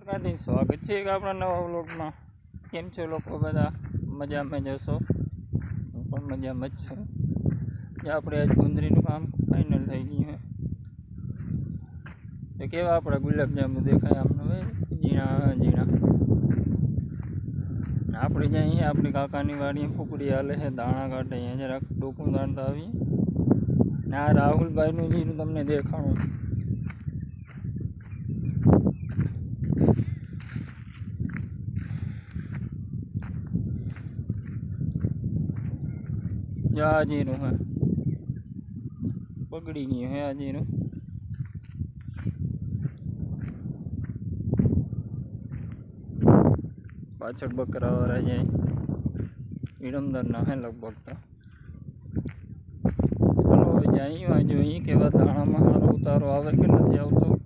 કાંથી સ્વાગત છે એક આપણા નવા વ્લોગમાં કેમ છો લોકો બધા મજામાં જશો હું પણ મજામાં જ છું જે આપણે આજ ગુંદરીનું કામ ફાઇનલ થઈ ગયું છે તો કેવા આપણા ગુલાબજાંબુ દેખાય આમને હવે ઝીણા ઝીણા ને આપણે જ્યાં અહીંયા આપણી કાકાની વાડીએ ફૂકડી હાલે છે દાણા કાઢે અહીંયા જરાક ડોકું દાણતા આવીએ ને આ રાહુલભાઈનું જીરું તમને દેખાણું આ જીરું હે. બગડી ગયું હે આ પાછળ બકરા વાળા જાય ઈડમદાર ના હે લગભગ તો. ચાલો હવે જઈએ કેવા દાણામાં સારો ઉતારો આવે કે નથી આવતો?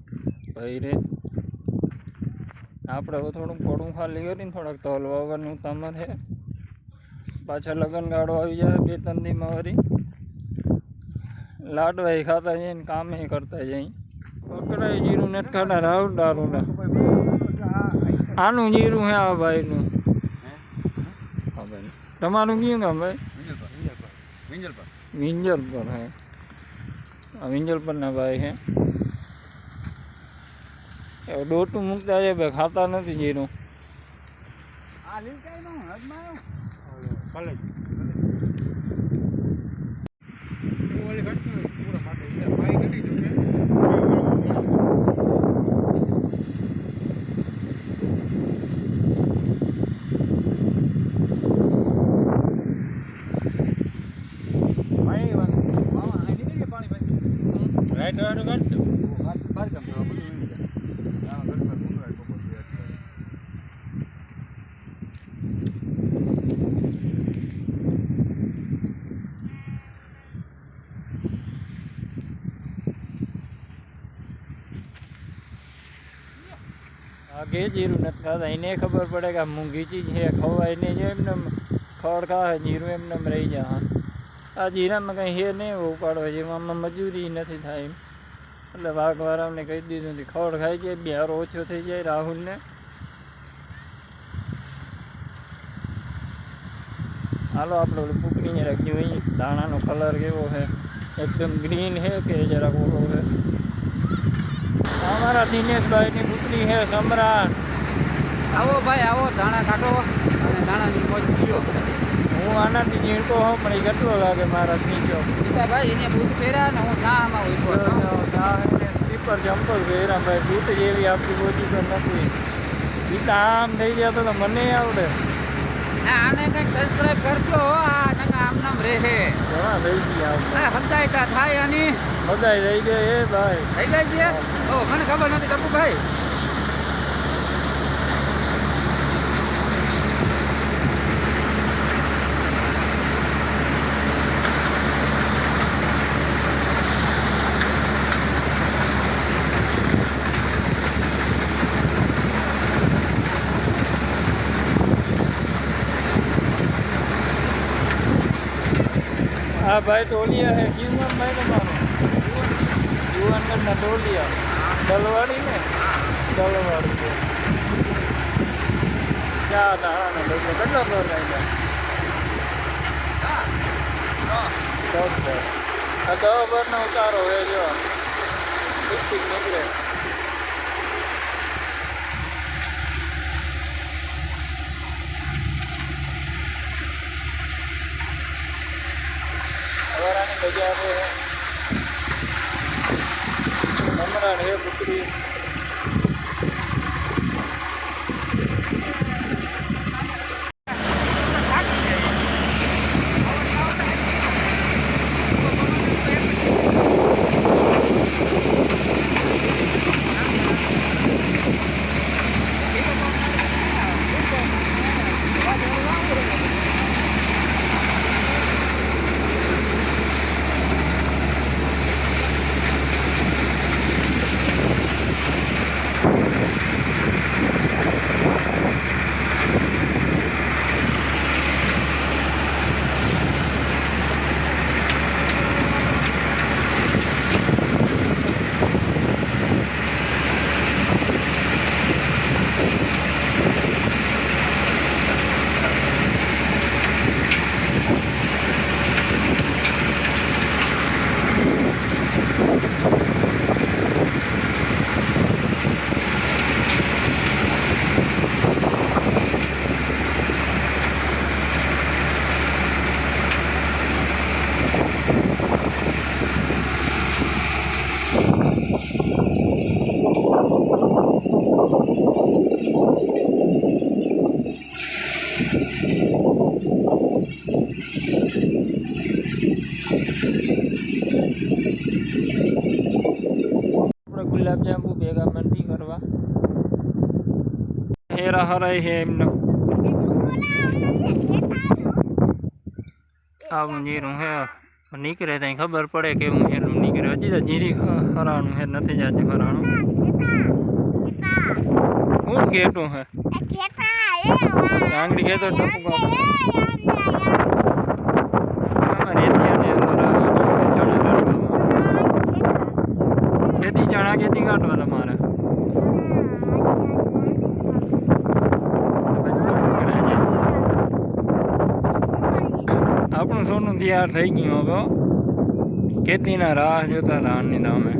ભાઈ રે. આપણે થોડુંક પડું ખાલી કરીને થોડાક તલ વાવવાનું તામર પાછા લગન ગાળો આવી જાય બે ત્રણ દીમાં વળી લાડવાઈ ખાતા જઈને કામે કરતા જઈ પકડાય જીરું ને ખાતા રાવ દારૂ ને આનું જીરું હે આ ભાઈનું હા ભાઈ તમારું કયું કામ ભાઈ વિંજલ પર હે આ વિંજલ પરના ભાઈ હે એ ડોટું મૂકતા છે ભાઈ ખાતા નથી જીરું કોલેજ Right, right, right. આગે જીરું નથી ખાતા એને ખબર પડે કે આ મૂંઘી ચીજ છે ખવાય નહીં જો એમને ખડ ખાય જીરું એમને એમ રહી જાય આ જીરામાં કંઈ હે નહીં એવું ઉપાડવા જેમાં આમાં મજૂરી નથી થાય એમ એટલે વાઘવાળાને કહી દીધું નથી ખડ ખાઈ જાય બિહાર ઓછો થઈ જાય રાહુલને હાલો આપણે ઓલું ફૂકડીને રાખ્યું અહીં દાણાનો કલર કેવો છે એકદમ ગ્રીન છે કે જરાક ઓલો છે અમારા દિનેશભાઈની પુત્રી છે સમ્રાટ. આવો ભાઈ આવો ધાણા કાઢો અને ધાણાની મોજ પીઓ. હું આનાથી જીણતો હોઉં પણ એ કેટલો લાગે મારા નીચો? ભાઈ એને બૂટ પહેર્યા ને હું શામાં હોય સ્લીપર જમ્પર પહેર્યા ભાઈ બૂટ જેવી આપણી પોઝિશન નથી ઈ તો આમ થઈ ગયા તો મને આવડે. આને કંઈક સબસ્ક્રાઈબ કરજો હો આ નંગા આમ નામ રહે હા રહી ગયા આ હદાયતા થાય આની? બધાય રહી ગયા એ ભાઈ. થઈ ગઈ છે? ઓ મને ખબર નથી ટપુ ભાઈ આ ભાઈ, ટોલિયા હે. જીવન ભાઈ તમારો? જીવનગઢના ટોલિયા. દલવાડી ને? દલવાડી છે. ક્યાં દાણા ને લોકો કેટલા પર લાગ્યા આ દવા પરનો ઉતારો હે જો ઠીક ઠીક નીકળે અવારાની બજાર ગુલાબજાંબુ ભેગા મંડી કરવા. હેરા હરાય હે એમનો. આવું જીરું હે. નીકળે ત્યાં ખબર પડે કે હું હેરું નીકળે હજી તો જીરી હરાણું હે નથી જાતું હરાણું. હું ઘેટું હે? આંગળી ઘેતો ટપકો સોનું તૈયાર થઈ ગયું હવે ખેતીના રાહ જોતા હતા આની દામે